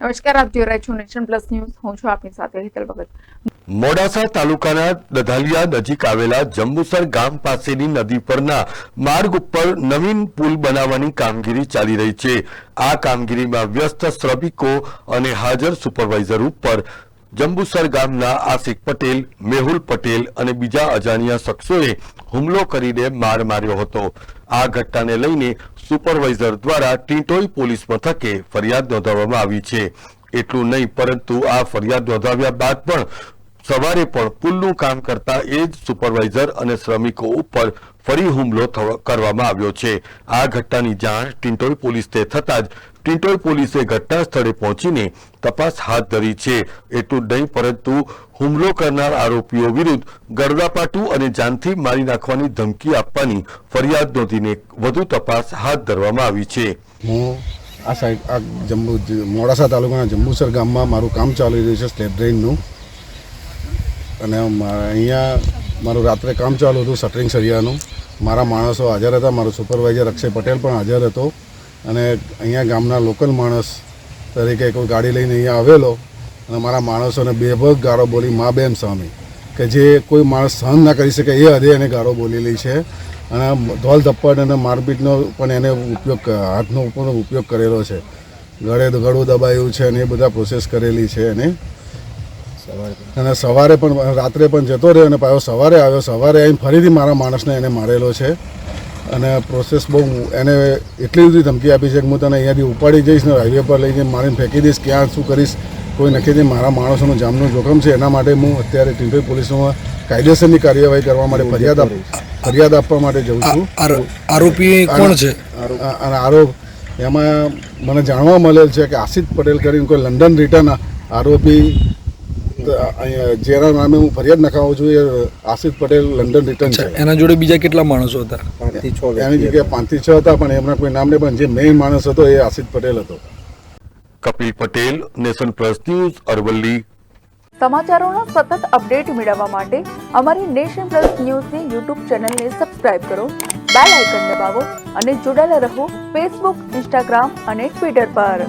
નમસ્કાર, આપ જોઈ રહ્યા છો નેશન પ્લસ ન્યૂઝ. હું છું આપની સાથે હેતલ ભગત. મોડાસા તાલુકાના દધાલિયા નજીક આવેલા જંબુસર ગામ પાસેની નદી પરના માર્ગ ઉપર નવીન પુલ બનાવવાની કામગીરી ચાલી રહી છે. આ કામગીરીમાં વ્યસ્ત શ્રમિકો અને હાજર સુપરવાઇઝર ઉપર જંબુસર ગામના આસિક પટેલ, મેહુલ પટેલ અને બીજા અજાણ્યા શખ્સોએ હુમલો કરીને માર માર્યો હતો. આ ઘટનાને લઈને સુપરવાઇઝર દ્વારા ટીટોઈ પોલીસ મથકે ફરિયાદ નોંધાવવામાં આવી છે. એટલું નહીં, પરંતુ આ ફરિયાદ નોંધાવ્યા બાદ પણ સવારે પણ પુલનું કામ કરતા એ જ સુપરવાઇઝર અને શ્રમિકો ઉપર ફરી હુમલો કરવામાં આવ્યો છે. આ ઘટનાની જાણ ટિન્ટોલ પોલીસને થતાં જ ટિન્ટોલ પોલીસે ઘટના સ્થળે પહોંચીને તપાસ હાથ ધરી છે. એટલું નહીં, પરંતુ હુમલો કરનાર આરોપીઓ વિરુદ્ધ ગરદાપાટું અને જાનથી મારી નાખવાની ધમકી આપવાની ફરિયાદ નોંધીને વધુ તપાસ હાથ ધરવામાં આવી છે. હું આ સાઈડ, આ જંબુ, મોડાસા તાલુકાના જંબુસર ગામમાં મારું કામ ચાલી રહ્યું છે સ્લેબ ડ્રેઇનનું. અને અહીંયા મારું રાત્રે કામ ચાલુ હતું શટરિંગ સરિયાનું. મારા માણસો હાજર હતા, મારો સુપરવાઇઝર અક્ષય પટેલ પણ હાજર હતો. અને અહીંયા ગામના લોકલ માણસ તરીકે કોઈ ગાડી લઈને અહીંયા આવેલો. અને મારા માણસોને બેભગ ગાળો બોલી, મા બેમ સ્વામી. કે જે કોઈ માણસ સહન ના કરી શકે એ હદે એને ગાળો બોલેલી છે. અને ધોલ ધપ્પડ અને મારપીટનો પણ એને ઉપયોગ હાથનો પણ ઉપયોગ કરેલો છે. ગળે ગળું દબાયું છે અને એ બધા પ્રોસેસ કરેલી છે એને. અને સવારે પણ રાત્રે પણ જતો રહ્યો અને પાછો સવારે આવ્યો. સવારે આવીને ફરીથી મારા માણસને એને મારેલો છે. અને પ્રોસેસ બહુ એને એટલી બધી ધમકી આપી છે કે હું તને અહીંયાથી ઉપાડી જઈશ ને હાઈવે પર લઈને મારીને ફેંકી દઈશ. ક્યાં શું કરીશ કોઈ નક્કી નહીં. મારા માણસોનું જામનું જોખમ છે. એના માટે હું અત્યારે ટીમ્પી પોલીસમાં કાયદેસરની કાર્યવાહી કરવા માટે ફરિયાદ આપ ફરિયાદ આપવા માટે જઉં છું. આરોપી કોણ છે? અને આરોપ એમાં મને જાણવા મળેલ છે કે આશિત પટેલ કરીને કોઈ લંડન રિટર્ન આરોપી જેના નામે હું ફરિયાદ નખાવું છું એ આસિફ પટેલ લંડન રિટર્ન છે. એના જોડે બીજા કેટલા માણસો હતા? એની જગ્યાએ પાંચથી છ હતા પણ એમના કોઈ નામ નહીં પણ જે મેઇન માણસ હતો એ આસિફ પટેલ હતો. Kapil Patel Nation Plus News Aravalli. સમાચારોનો સતત અપડેટ મેળવવા માટે અમારી નેશન પ્લસ ન્યૂઝની યુટ્યુબ ચેનલને સબસ્ક્રાઇબ કરો બેલ આઇકન દબાવો અને જોડાયેલા રહો ફેસબુક ઇન્સ્ટાગ્રામ અને ટ્વિટર પર.